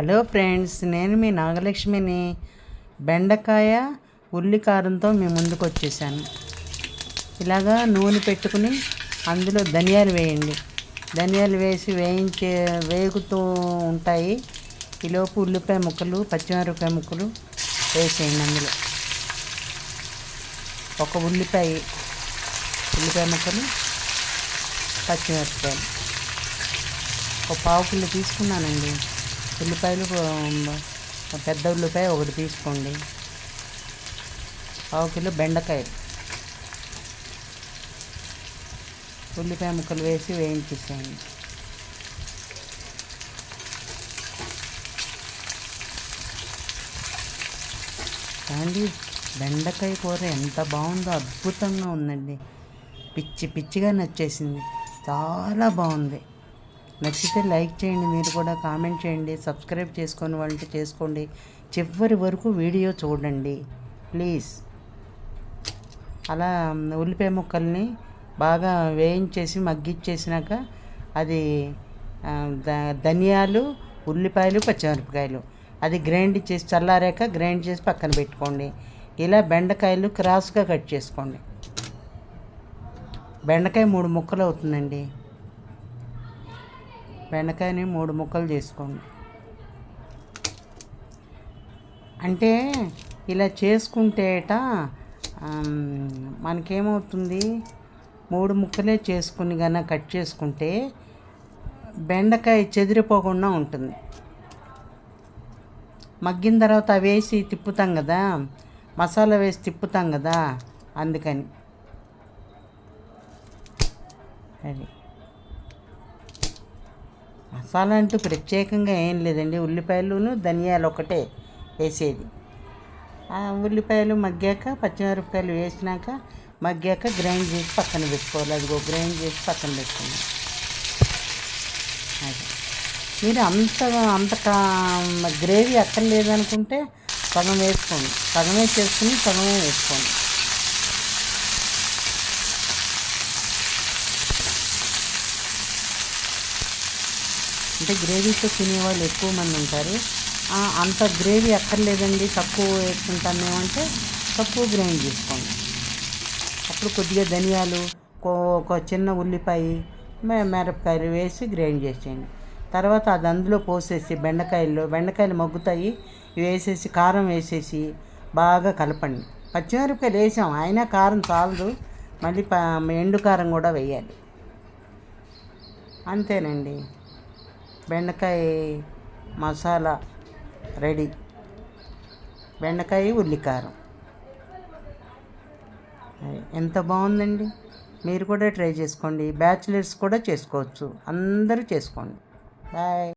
Hello friends నేను మీ నాగలక్ష్మిని. బెండకాయ ఉల్లికారంతో మీ ముందుకు వచ్చేసాను. ఇలాగా నూనె పెట్టుకుని అందులో ధనియాలు వేయండి. ధనియాలు వేసి వేయించే వేగుతూ ఉంటాయి. ఈలోపు ఉల్లిపాయ ముక్కలు పచ్చిమిరపకాయ ముక్కలు వేసేయండి అందులో. ఒక ఉల్లిపాయ ఉల్లిపాయ ముక్కలు పచ్చిమిరపకాయలు. ఒక పావు కిలో తీసుకున్నానండి. ఉల్లిపాయలు పెద్ద ఉల్లిపాయ ఒకటి తీసుకోండి. పావు కిలో బెండకాయలు ఉల్లిపాయ ముక్కలు వేసి వేయించేసేయండి. కానీ బెండకాయ కూర ఎంత బాగుందో అద్భుతంగా ఉందండి. పిచ్చి పిచ్చిగా నచ్చేసింది. చాలా బాగుంది. నచ్చితే లైక్ చేయండి మీరు కూడా కామెంట్ చేయండి సబ్స్క్రైబ్ చేసుకొని వంట చేసుకోండి. చివరి వరకు వీడియో చూడండి ప్లీజ్. అలా ఉల్లిపాయ ముక్కల్ని బాగా వేయించేసి మగ్గిచ్చేసినాక అది ధనియాలు ఉల్లిపాయలు పచ్చిమిరపకాయలు. అది గ్రైండ్ చేసి చల్లారాక గ్రైండ్ చేసి పక్కన పెట్టుకోండి. ఇలా బెండకాయలు క్రాస్గా కట్ చేసుకోండి. బెండకాయ మూడు ముక్కలు అవుతుందండి. బెండకాయని మూడు ముక్కలు చేసుకోండి. అంటే ఇలా చేసుకుంటేట మనకేమవుతుంది? మూడు ముక్కలే చేసుకుని కన్నా కట్ చేసుకుంటే బెండకాయ చెదిరిపోకుండా ఉంటుంది. మగ్గిన తర్వాత వేసి తిప్పుతాం కదా మసాలా వేసి తిప్పుతాం కదా అందుకని. అది. మసాలా అంటూ ప్రత్యేకంగా ఏం లేదండి. ఉల్లిపాయలును ధనియాలు ఒకటే వేసేది. ఉల్లిపాయలు మగ్గాక పచ్చిమిరపకాయలు వేసినాక మగ్గాక గ్రైండ్ చేసి పక్కన పెట్టుకోవాలి. అదిగో గ్రైండ్ చేసి పక్కన పెట్టుకోండి అది. మీరు అంత అంత గ్రేవీ అక్కర్లేదు అనుకుంటే సగం వేసుకోండి. సగమే చేసుకుని సగమే వేసుకోండి. అంటే గ్రేవీతో తినేవాళ్ళు ఎక్కువ మంది ఉంటారు. అంత గ్రేవీ అక్కర్లేదండి. తక్కువ వేసుకుంటాం మేమంటే తక్కువ గ్రైండ్ చేసుకోండి అప్పుడు కొద్దిగా ధనియాలు కో- ఒక చిన్న ఉల్లిపాయ మిరపకాయలు వేసి గ్రైండ్ చేసేయండి. తర్వాత అది అందులో పోసేసి బెండకాయల్లో బెండకాయలు మగ్గుతాయి వేసేసి కారం వేసేసి బాగా కలపండి. పచ్చిమిరపకాయలు వేసాం. అయినా కారం చాలదు. మళ్ళీ ఎండు కారం కూడా వేయాలి. అంతేనండి. బెండకాయ మసాలా రెడీ. బెండకాయ ఉల్లికారం. ఎంత బాగుందండి? మీరు కూడా ట్రై చేసుకోండి. బ్యాచిలర్స్ కూడా చేసుకోవచ్చు. అందరూ చేసుకోండి. బాయ్.